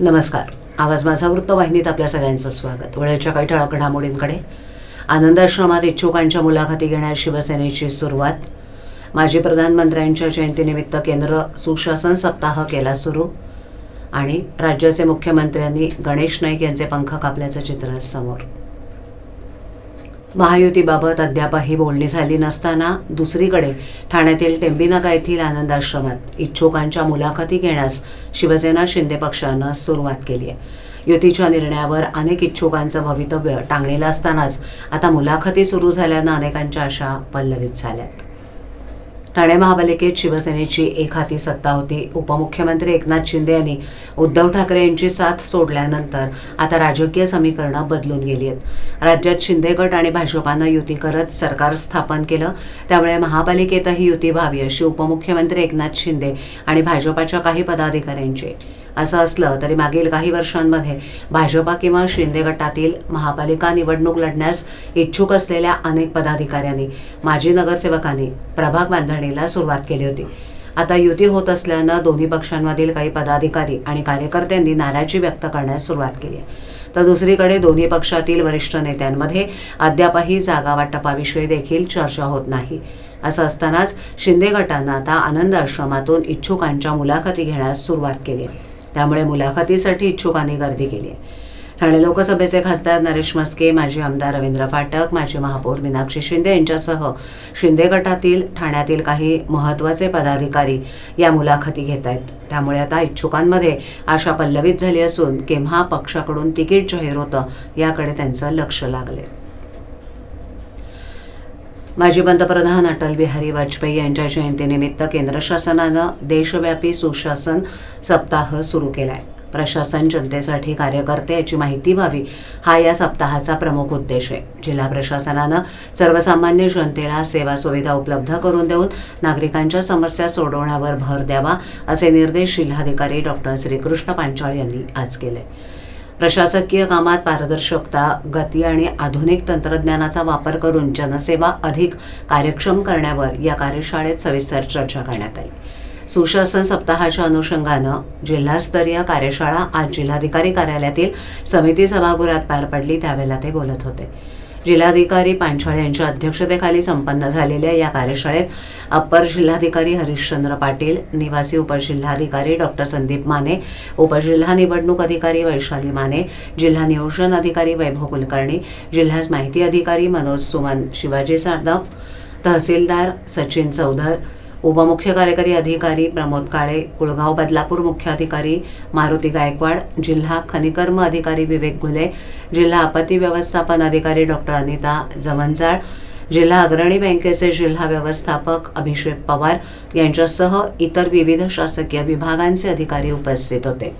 नमस्कार. आवाज माझा वृत्तवाहिनीत आपल्या सगळ्यांचं स्वागत. वेळेच्या काही ठळक घडामोडींकडे. आनंदाश्रमात इच्छुकांच्या मुलाखती घेण्यास शिवसेनेची सुरुवात. माजी प्रधानमंत्र्यांच्या जयंतीनिमित्त केंद्र सुशासन सप्ताह केला सुरू. आणि राज्याचे मुख्यमंत्र्यांनी गणेश नाईक यांचे पंख कापल्याचं चित्र समोर. महायुतीबाबत अद्यापही बोलणी झाली नसताना दुसरीकडे ठाण्यातील टेंबिनाका येथील आनंद आश्रमात इच्छुकांच्या मुलाखती घेण्यास शिवसेना शिंदे पक्षानं सुरुवात केली आहे. युतीच्या निर्णयावर अनेक इच्छुकांचं भवितव्य टांगलेलं असतानाच आता मुलाखती सुरू झाल्यानं अनेकांच्या आशा पल्लवित झाल्यात. ठाणे महापालिकेत शिवसेनेची एक हाती सत्ता होती. उपमुख्यमंत्री एकनाथ शिंदे यांनी उद्धव ठाकरे यांची साथ सोडल्यानंतर आता राजकीय समीकरणं बदलून गेली आहेत राज्यात शिंदे गट आणि भाजपानं युती करत सरकार स्थापन केलं त्यामुळे महापालिकेतही युती व्हावी अशी उपमुख्यमंत्री एकनाथ शिंदे आणि भाजपाच्या काही पदाधिकाऱ्यांची असं असलं तरी मागील काही वर्षांमध्ये भाजपा किंवा शिंदे गटातील महापालिका निवडणूक लढण्यास इच्छुक असलेल्या अनेक पदाधिकाऱ्यांनी माजी नगरसेवकांनी प्रभाग बांधणीला सुरुवात केली होती. आता युती होत असल्यानं दोन्ही पक्षांमधील काही पदाधिकारी आणि कार्यकर्त्यांनी नाराजी व्यक्त करण्यास सुरुवात केली आहे. तर दुसरीकडे दोन्ही पक्षातील वरिष्ठ नेत्यांमध्ये अद्यापही जागा वाटपाविषयी देखील चर्चा होत नाही. असं असतानाच शिंदे गटांना आता आनंद आश्रमातून इच्छुकांच्या मुलाखती घेण्यास सुरुवात केली आहे. त्यामुळे मुलाखतीसाठी इच्छुकांनी गर्दी केली आहे. ठाणे लोकसभेचे खासदार नरेश मस्के माजी आमदार रवींद्र फाटक माजी महापौर मीनाक्षी शिंदे यांच्यासह शिंदे गटातील ठाण्यातील काही महत्त्वाचे पदाधिकारी या मुलाखती घेत आहेत. त्यामुळे आता इच्छुकांमध्ये आशा पल्लवित झाली असून केव्हा पक्षाकडून तिकीट जाहीर होतं याकडे त्यांचं लक्ष लागले माजी पंतप्रधान अटल बिहारी वाजपेयी यांच्या जयंतीनिमित्त केंद्र शासनानं देशव्यापी सुशासन सप्ताह सुरू केलाय. प्रशासन जनतेसाठी कार्य करते याची माहिती व्हावी हा या सप्ताहाचा प्रमुख उद्देश आहे. जिल्हा प्रशासनानं सर्वसामान्य जनतेला सेवा सुविधा उपलब्ध करून देऊन नागरिकांच्या समस्या सोडवण्यावर भर द्यावा असे निर्देश जिल्हाधिकारी डॉक्टर श्रीकृष्ण पांचाळ यांनी आज केले. प्रशासकीय कामात पारदर्शकता गती आणि आधुनिक तंत्रज्ञानाचा वापर करून जनसेवा अधिक कार्यक्षम करण्यावर या कार्यशाळेत सविस्तर चर्चा करण्यात आली. सुशासन सप्ताहाच्या अनुषंगानं जिल्हास्तरीय कार्यशाळा आज जिल्हाधिकारी कार्यालयातील समिती सभागृहात पार पडली त्यावेळेला ते बोलत होते. जिल्हाधिकारी पांचाळ यांच्या अध्यक्षतेखाली संपन्न झालेल्या या कार्यशाळेत अप्पर जिल्हाधिकारी हरिश्चंद्र पाटील निवासी उपजिल्हाधिकारी डॉक्टर संदीप माने उपजिल्हा निवडणूक अधिकारी वैशाली माने जिल्हा नियोजन अधिकारी वैभव कुलकर्णी जिल्हा माहिती अधिकारी मनोज सुमन शिवाजी साडम तहसीलदार सचिन चौधर उपमुख्य कार्यकारी अधिकारी प्रमोद काळे कुळगाव बदलापूर मुख्याधिकारी मारुती गायकवाड जिल्हा खनिकर्म अधिकारी विवेक घुले जिल्हा आपत्ती व्यवस्थापन अधिकारी डॉक्टर अनिता जवंजाळ जिल्हा अग्रणी बँकेचे जिल्हा व्यवस्थापक अभिषेक पवार यांच्यासह इतर विविध शासकीय विभागांचे अधिकारी उपस्थित होते.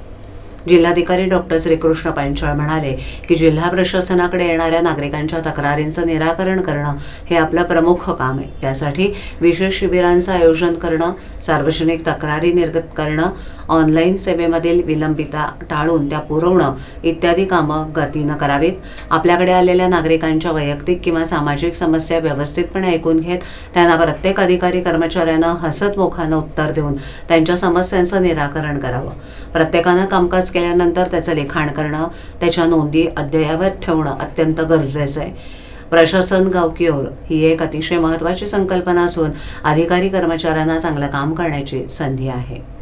जिल्हाधिकारी डॉक्टर श्रीकृष्ण पांचाळ म्हणाले की जिल्हा प्रशासनाकडे येणाऱ्या नागरिकांच्या तक्रारींचं निराकरण करणं हे आपलं प्रमुख काम आहे. त्यासाठी विशेष शिबिरांचं आयोजन करणं सार्वजनिक तक्रारी निर्गत करणं ऑनलाईन सेवेमधील विलंबिता टाळून त्या पुरवणं इत्यादी कामं गतीनं करावीत. आपल्याकडे आलेल्या नागरिकांच्या वैयक्तिक किंवा सामाजिक समस्या व्यवस्थितपणे ऐकून घेत त्यांना प्रत्येक अधिकारी कर्मचाऱ्यानं हसत मोखानं उत्तर देऊन त्यांच्या समस्यांचं निराकरण करावं. प्रत्येकानं कामकाज केल्यानंतर त्याचं लिखाण करणं त्याच्या नोंदी अद्ययावत ठेवणं अत्यंत गरजेचं आहे. प्रशासन गावकीओर ही एक अतिशय महत्त्वाची संकल्पना असून अधिकारी कर्मचाऱ्यांना चांगलं काम करण्याची संधी आहे.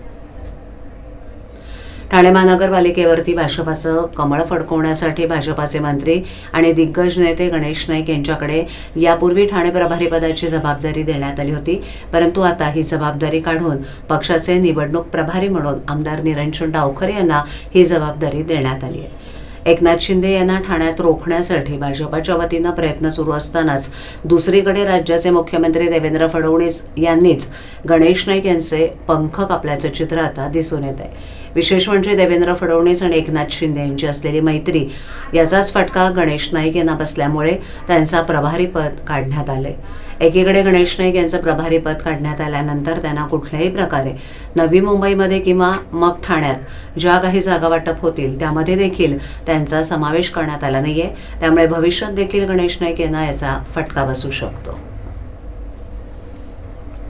ठाणे महानगरपालिकेवरती भाजपाचं कमळ फडकवण्यासाठी भाजपाचे मंत्री आणि दिग्गज नेते गणेश नाईक यांच्याकडे यापूर्वी ठाणे प्रभारीपदाची जबाबदारी देण्यात आली होती. परंतु आता ही जबाबदारी काढून पक्षाचे निवडणूक प्रभारी म्हणून आमदार निरंजन डावखरे यांना ही जबाबदारी देण्यात आली आहे. एकनाथ शिंदे यांना ठाण्यात रोखण्यासाठी भाजपाच्या वतीनं प्रयत्न सुरू असतानाच दुसरीकडे राज्याचे मुख्यमंत्री देवेंद्र फडणवीस यांनीच गणेश नाईक यांचे पंख कापल्याचं चित्र आता दिसून येत आहे विशेष म्हणजे देवेंद्र फडणवीस आणि एकनाथ शिंदे यांची असलेली मैत्री याचाच फटका गणेश नाईक यांना बसल्यामुळे त्यांचा प्रभारी पद काढण्यात आले एकीकडे गणेश नाईक यांचं प्रभारी पद काढण्यात आल्यानंतर त्यांना कुठल्याही प्रकारे नवी मुंबईमध्ये किंवा मग ठाण्यात ज्या काही जागा वाटप होतील त्यामध्ये देखील त्यांचा समावेश करण्यात आला नाही आहे त्यामुळे भविष्यात देखील गणेश नाईक यांना याचा फटका बसू शकतो.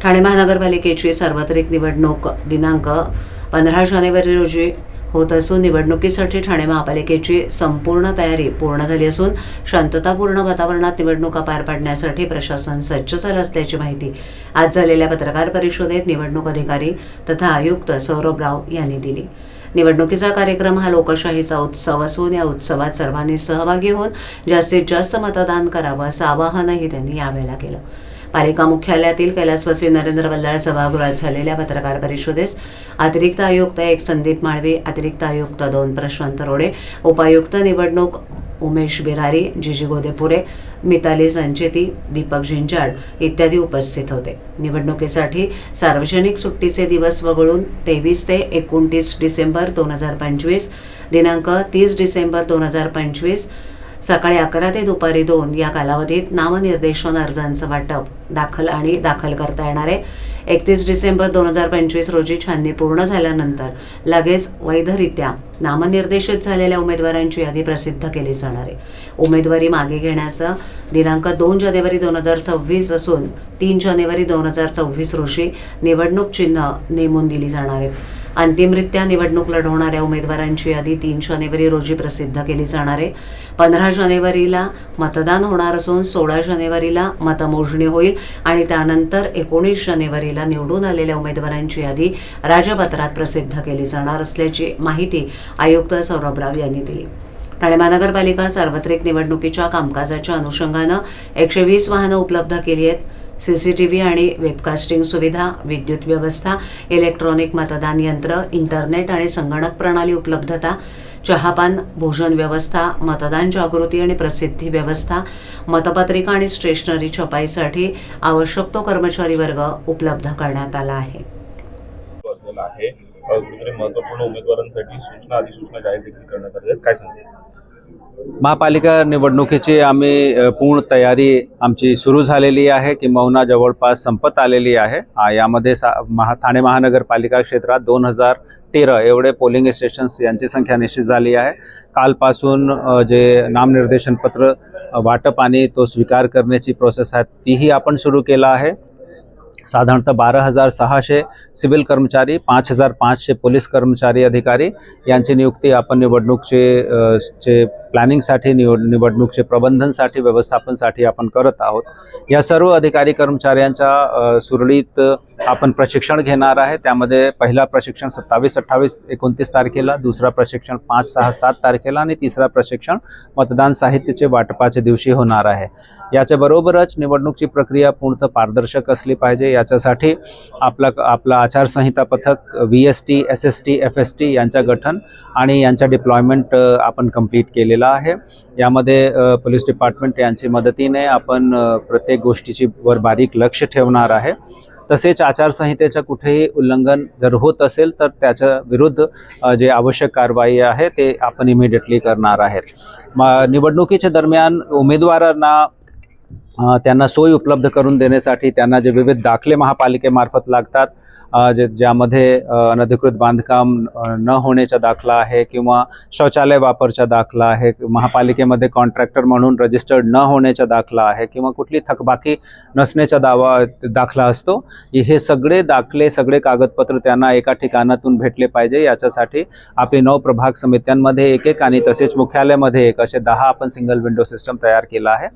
ठाणे महानगरपालिकेची सार्वत्रिक निवडणूक दिनांक पंधरा जानेवारी रोजी होत असून निवडणुकीसाठी ठाणे महापालिकेची संपूर्ण तयारी पूर्ण झाली असून शांततापूर्ण वातावरणात निवडणुका पार पाडण्यासाठी प्रशासन सज्ज झालं असल्याची माहिती आज झालेल्या पत्रकार परिषदेत निवडणूक अधिकारी तथा आयुक्त सौरभ राव यांनी दिली. निवडणुकीचा कार्यक्रम हा लोकशाहीचा उत्सव असून या उत्सवात सर्वांनी सहभागी होऊन जास्तीत जास्त मतदान करावं असं आवाहनही त्यांनी यावेळेला केलं. पालिका मुख्यालयातील कैलासवासी नरेंद्र बल्लाळ सभागृहात झालेल्या पत्रकार परिषदेस अतिरिक्त आयुक्त एक संदीप माळवी अतिरिक्त आयुक्त दोन प्रशांत रोडे उपायुक्त निवडणूक उमेश बिरारी जिजी गोदेपुरे मिताली संचेती दीपक झिंजाड इत्यादी उपस्थित होते. निवडणुकीसाठी सार्वजनिक सुट्टीचे दिवस वगळून तेवीस ते एकोणतीस डिसेंबर दोन हजार पंचवीस दिनांक तीस डिसेंबर दोन हजार पंचवीस सकाळी अकरा ते दुपारी दोन या कालावधीत नामनिर्देशन अर्जांचं वाटप दाखल आणि दाखल करता येणार आहे. एकतीस डिसेंबर दोन हजार पंचवीस रोजी छाननी पूर्ण झाल्यानंतर लगेच वैधरित्या नामनिर्देशित झालेल्या उमेदवारांची यादी प्रसिद्ध केली जाणार आहे. उमेदवारी मागे घेण्याचा दिनांक दोन जानेवारी दोन हजार सव्वीस असून तीन जानेवारी दोन हजार सव्वीस रोजी निवडणूक चिन्ह नेमून दिली जाणार आहेत. अंतिमरित्या निवडणूक लढवणाऱ्या उमेदवारांची यादी तीन जानेवारी रोजी प्रसिद्ध केली जाणार आहे. पंधरा जानेवारीला मतदान होणार असून सोळा जानेवारीला मतमोजणी होईल आणि त्यानंतर एकोणीस जानेवारीला निवडून आलेल्या उमेदवारांची यादी राजपत्रात प्रसिद्ध केली जाणार असल्याची माहिती आयुक्त सौरभ राव यांनी दिली. ठाणे महानगरपालिका सार्वत्रिक निवडणुकीच्या कामकाजाच्या अनुषंगानं एकशे वीस वाहनं उपलब्ध केली आहेत. सी सी टी व्ही आणि वेबकास्टिंग सुविधा विद्युत व्यवस्था इलेक्ट्रॉनिक मतदान यंत्र इंटरनेट आणि संगणक प्रणाली उपलब्धता चहापान भोजन व्यवस्था मतदान जागृती आणि प्रसिद्धी व्यवस्था मतपत्रिका आणि स्टेशनरी छपाईसाठी आवश्यक तो कर्मचारी वर्ग उपलब्ध करण्यात आला आहे. महत्त्वपूर्ण उमेदवारांसाठी सूचना अधिसूचना जाहीर देखील करण्यात आली काय सांगते महापालिका निवडणुकीची आम्ही पूर्ण तयारी आमची सुरू झालेली आहे किंबहुना जवळपास संपत आलेली आहे. यामध्ये सा महा ठाणे महानगरपालिका क्षेत्रात दोन हजार तेरा एवढे पोलिंग स्टेशन्स यांची संख्या निश्चित झाली आहे. कालपासून जे नामनिर्देशन पत्र वाटप आणि तो स्वीकार करण्याची प्रोसेस आहे तीही आपण सुरू केला आहे. साधारणतः बारा हजार सहाशे सिव्हिल कर्मचारी पाच हजार पाचशे पोलीस कर्मचारी अधिकारी यांची नियुक्ती आपण निवडणूकचे चे प्लॅनिंगसाठी निवड निवडणूकचे प्रबंधनसाठी व्यवस्थापनसाठी आपण करत आहोत. या सर्व अधिकारी कर्मचाऱ्यांच्या सुरळीत आपण प्रशिक्षण घेणार आहे. त्यामध्ये पहिला प्रशिक्षण सत्तावीस अठ्ठावीस एकोणतीस तारखेला दुसरा प्रशिक्षण पाच सहा सात तारखेला आणि तिसरा प्रशिक्षण मतदान साहित्याचे वाटपाच्या दिवशी होणार आहे. याच्याबरोबरच निवडणूकची प्रक्रिया पूर्णतः पारदर्शक असली पाहिजे. याच्यासाठी आपला आपला आचारसंहिता पथक V S T S S T F S T यांच्या गठन आणि यांचा डिप्लॉयमेंट आपण कंप्लीट केलेला आहे. यामध्ये पोलीस डिपार्टमेंट यांची मदतीने आपण प्रत्येक गोष्टीची वर बारीक लक्ष ठेवणार आहे. तसेच आचारसंहितेचं कुठेही उल्लंघन जर होत असेल तर त्याच्या विरुद्ध जे आवश्यक कारवाई आहे ते आपण इमिडिएटली करणार आहेत. म निवडणुकीच्या दरम्यान उमेदवारांना त्यांना सोयी उपलब्ध करून देण्यासाठी त्यांना जे विविध दाखले महापालिकेमार्फत लागतात जे ज्यामध्ये अनधिकृत बांधकाम न होण्याचा दाखला आहे किंवा शौचालय वापरचा दाखला आहे महापालिकेमध्ये कॉन्ट्रॅक्टर म्हणून रजिस्टर्ड न होण्याचा दाखला आहे किंवा कुठली थकबाकी नसण्याचा दावा दाखला असतो हे सगळे दाखले सगळे कागदपत्र त्यांना एका ठिकाणातून भेटले पाहिजे. याच्यासाठी आपली नऊ प्रभाग समित्यांमध्ये एक एक आणि तसेच मुख्यालयामध्ये एक असे दहा आपण सिंगल विंडो सिस्टम तयार केला आहे.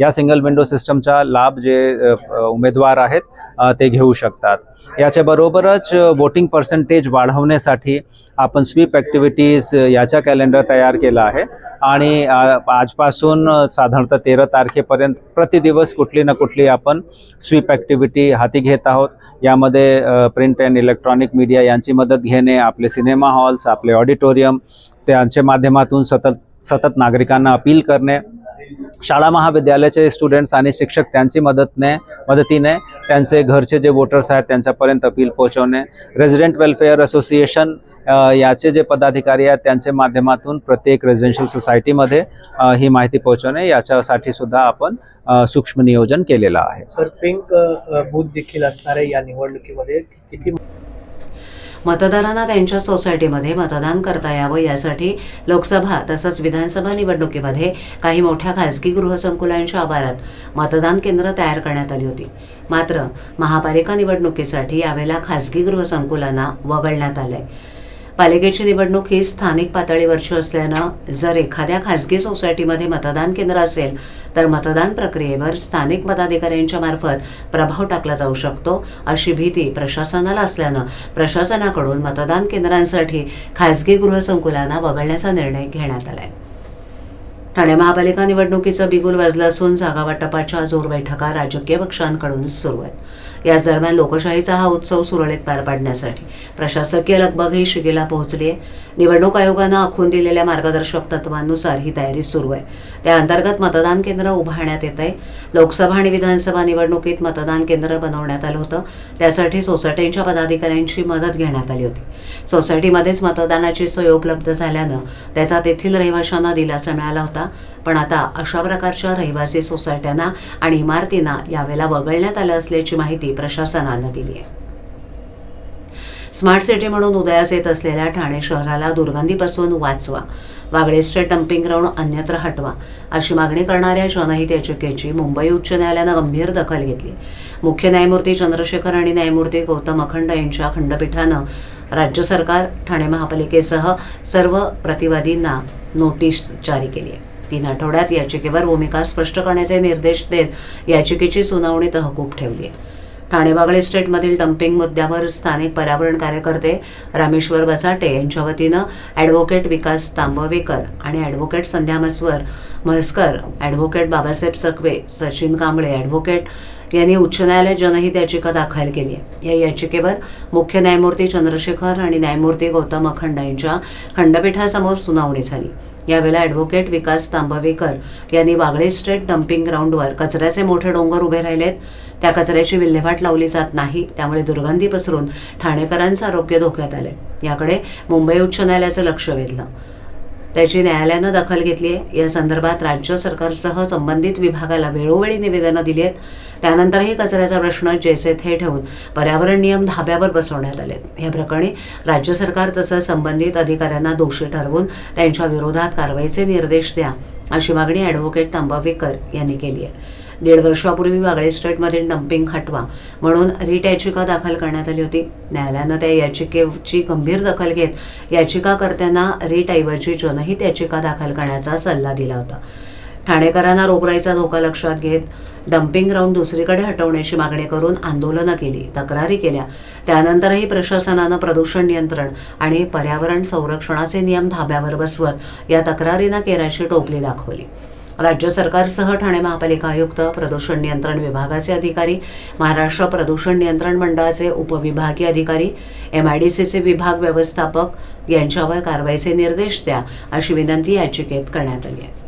या सिंगल विंडो सिस्टमचा लाभ जे उमेदवार आहेत ते घेऊ शकतात. याच्याबरोबरच वोटिंग पर्सेंटेज वाढवण्यासाठी आपण स्वीप ॲक्टिव्हिटीज याचा कॅलेंडर तयार केला आहे. आणि आजपासून साधारणतः तेरा तारखेपर्यंत प्रतिदिवस कुठली ना कुठली आपण स्वीप ॲक्टिव्हिटी हाती घेत आहोत. यामध्ये प्रिंट अँड इलेक्ट्रॉनिक मीडिया यांची मदत घेणे आपले सिनेमा हॉल्स आपले ऑडिटोरियम त्यांच्या माध्यमातून सतत सतत नागरिकांना अपील करणे शाळा महाविद्यालयाचे स्टुडंट्स आणि शिक्षक त्यांची मदतने मदतीने त्यांचे घरचे जे वोटर्स आहेत त्यांच्यापर्यंत अपील पोहोचवणे. रेसिडेंट वेलफेअर असोसिएशन याचे जे पदाधिकारी आहेत त्यांच्या माध्यमातून प्रत्येक रेझिडेन्शियल सोसायटीमध्ये ही माहिती पोहोचवणे. याच्यासाठी सुद्धा आपण सूक्ष्म नियोजन केलेलं आहे. सर पिंक बूथ देखील असणार आहे या निवडणुकीमध्ये. किती मतदारांना त्यांच्या सोसायटीमध्ये मतदान करता यावं यासाठी लोकसभा तसंच विधानसभा निवडणुकीमध्ये काही मोठ्या खासगी गृहसंकुलांच्या आवारात मतदान केंद्र तयार करण्यात आली होती. मात्र महापालिका निवडणुकीसाठी यावेळेला खासगी गृहसंकुलांना वगळण्यात आलंय. पालिकेची निवडणूक ही स्थानिक पातळीवरची असल्यानं जर एखाद्या खासगी सोसायटीमध्ये मतदान केंद्र असेल तर मतदान प्रक्रियेवर स्थानिक मताधिकाऱ्यांच्या मार्फत प्रभाव टाकला जाऊ शकतो अशी भीती प्रशासनाला असल्यानं प्रशासनाकडून मतदान केंद्रांसाठी खासगी गृहसंकुलांना वगळण्याचा निर्णय घेण्यात आला आहे ठाणे महापालिका निवडणुकीचं बिगुल वाजलं असून जागा वाटपाच्या जोर बैठका राजकीय पक्षांकडून सुरू आहेत. याच दरम्यान लोकशाहीचा हा उत्सव सुरळीत पार पाडण्यासाठी प्रशासकीय लगबगही शिगेला पोहोचली आहे निवडणूक आयोगानं आखून दिलेल्या मार्गदर्शक तत्वांनुसार ही तयारी सुरू आहे. त्या अंतर्गत मतदान केंद्र उभारण्यात येत आहे लोकसभा आणि विधानसभा निवडणुकीत मतदान केंद्र बनवण्यात आलं होतं. त्यासाठी सोसायटींच्या पदाधिकाऱ्यांची मदत घेण्यात आली होती. सोसायटीमध्येच मतदानाची सोय उपलब्ध झाल्यानं त्याचा तेथील रहिवाशांना दिलासा मिळाला होता. पण आता अशा प्रकारच्या रहिवासी सोसायट्यांना आणि इमारतींना यावेळेला वगळण्यात आलं असल्याची माहिती प्रशासनानं दिली आहे. स्मार्ट सिटी म्हणून उदयास येत असलेल्या ठाणे शहराला दुर्गंधीपासून वाचवा. वागळेस्टे डम्पिंग ग्राउंड अन्यत्र हटवा अशी मागणी करणाऱ्या जनहित याचिकेची मुंबई उच्च न्यायालयानं गंभीर दखल घेतली. मुख्य न्यायमूर्ती चंद्रशेखर आणि न्यायमूर्ती गौतम अखंड यांच्या खंडपीठानं राज्य सरकार ठाणे महापालिकेसह सर्व प्रतिवादींना नोटीस जारी केली आहे. तीन आठवड्यात याचिकेवर भूमिका स्पष्ट करण्याचे निर्देश देत याचिकेची सुनावणी तहकूब ठेवली आहे. ठाणे बागळे स्टेटमधील डम्पिंग मुद्द्यावर स्थानिक पर्यावरण कार्यकर्ते रामेश्वर बसाटे यांच्या वतीनं ॲडव्होकेट विकास तांबवेकर आणि advocate Sandhya Maswar Mhaskar advocate Babasaheb Chakve Sachin Kamble advocate यांनी उच्च न्यायालयात जनहित याचिका दाखल केली आहे. या याचिकेवर मुख्य न्यायमूर्ती चंद्रशेखर आणि न्यायमूर्ती गौतम अखंड यांच्या खंडपीठासमोर सुनावणी झाली. यावेळेला ॲडव्होकेट विकास तांबवेकर यांनी वागळे स्टेट डम्पिंग ग्राउंडवर कचऱ्याचे मोठे डोंगर उभे राहिलेत. त्या कचऱ्याची विल्हेवाट लावली जात नाही त्यामुळे दुर्गंधी पसरून ठाणेकरांचं आरोग्य धोक्यात आले याकडे मुंबई उच्च न्यायालयाचं लक्ष वेधलं. त्याची न्यायालयानं दखल घेतली आहे. या संदर्भात राज्य सरकारसह संबंधित विभागाला वेळोवेळी निवेदनं दिली आहेत. त्यानंतरही कचऱ्याचा प्रश्न जैसे थे ठेवून पर्यावरण नियम धाब्यावर बसवण्यात आलेत या प्रकरणी राज्य सरकार तसंच संबंधित अधिकाऱ्यांना दोषी ठरवून त्यांच्या विरोधात कारवाईचे निर्देश द्या अशी मागणी ॲडव्होकेट तांबावेकर यांनी केली आहे. दीड वर्षापूर्वी वागळे स्टेटमधील डम्पिंग हटवा म्हणून रिट याचिका दाखल करण्यात आली होती. न्यायालयानं त्या याचिकेची गंभीर दखल घेत याचिकाकर्त्यांना रिटऐवजी जनहित याचिका दाखल करण्याचा सल्ला दिला होता. ठाणेकरांना रोगराईचा धोका लक्षात घेत डम्पिंग ग्राउंड दुसरीकडे हटवण्याची मागणी करून आंदोलनं केली तक्रारी केल्या. त्यानंतरही प्रशासनानं प्रदूषण नियंत्रण आणि पर्यावरण संरक्षणाचे नियम धाब्यावर बसवत या तक्रारींना केराची टोपली दाखवली. राज्य सरकारसह ठाणे महापालिका आयुक्त प्रदूषण नियंत्रण विभागाचे अधिकारी महाराष्ट्र प्रदूषण नियंत्रण मंडळाचे उपविभागीय अधिकारी एम आय डी सीचे विभाग व्यवस्थापक यांच्यावर कारवाईचे निर्देश द्या अशी विनंती याचिकेत करण्यात आली आहे.